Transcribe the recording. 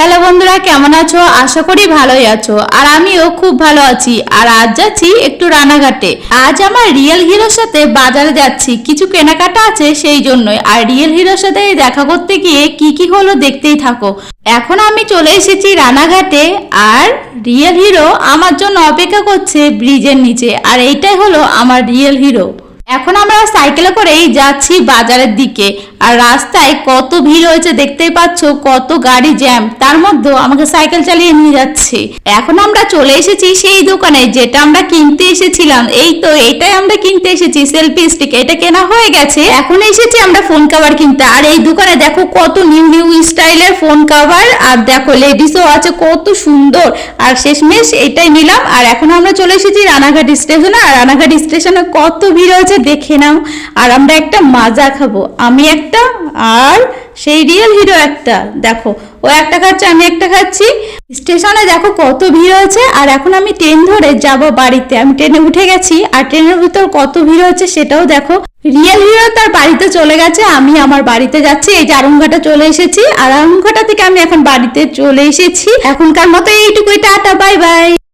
Hello বন্ধুরা, কেমন আছো? আশা করি ভালোই আছো। আর আমিও খুব ভালো আছি। আর আজ যাচ্ছি একটু রানাঘাটে। আজ আমার রিয়েল হিরোর সাথে বাজারে যাচ্ছি। কিছু কেনাকাটা আছে সেই জন্যই। আর রিয়েল হিরোর সাথে দেখা করতে গিয়ে কি কি হলো দেখতেই থাকো। এখন আমি চলে এসেছি রানাঘাটে। আর রিয়েল হিরো আমার জন্য অপেক্ষা করছে ব্রিজের নিচে। আর এইটাই হলো আমার রিয়েল হিরো। এখন আমরা সাইকেলে করেই যাচ্ছি বাজারের দিকে। আর রাস্তায় কত ভিড় হয়েছে দেখতেই পাচ্ছ, কত গাড়ি জ্যাম। তার মধ্যেও আমাকে সাইকেল চালিয়ে নিয়ে যাচ্ছে। এখন আমরা চলে এসেছি সেই দোকানে যেটা আমরা কিনতে এসেছিলাম। এই তো এটাই আমরা কিনতে এসেছি, সেলফি স্টিক। এটা কেনা হয়ে গেছে। এখন এসেছি আমরা ফোন কভার কিনতে। আর এই দোকানে দেখো কত নিউ নিউ স্টাইলের ফোন কভার। আর দেখো লেডিসও আছে, কত সুন্দর। আর শেষমেশ এটাই নিলাম। আর এখন আমরা চলে এসেছি রানাঘাট স্টেশনে। আর রানাঘাট স্টেশনে কত ভিড় হয়েছে দেখে নাও। আর আমরা একটা মাজা খাব। আমি একটা আর সেই রিয়েল হিরো একটা। দেখো, ও একটা খাচ্ছে, আমি একটা খাচ্ছি। স্টেশনে দেখো কত ভিড় হয়েছে, আর এখন আমি ট্রেন ধরে যাব বাড়িতে। আমি ট্রেনে উঠে গেছি, আর ট্রেনের ভিতর কত ভিড় হচ্ছে সেটাও দেখো। রিয়েল হিরো তার বাড়িতে চলে গেছে, আমি আমার বাড়িতে যাচ্ছি, এই যে আরংঘাটা চলে এসেছি। আর আরংঘাটা থেকে আমি এখন বাড়িতে চলে এসেছি। এখনকার মতো এইটুকুই, টাটা বাই বাই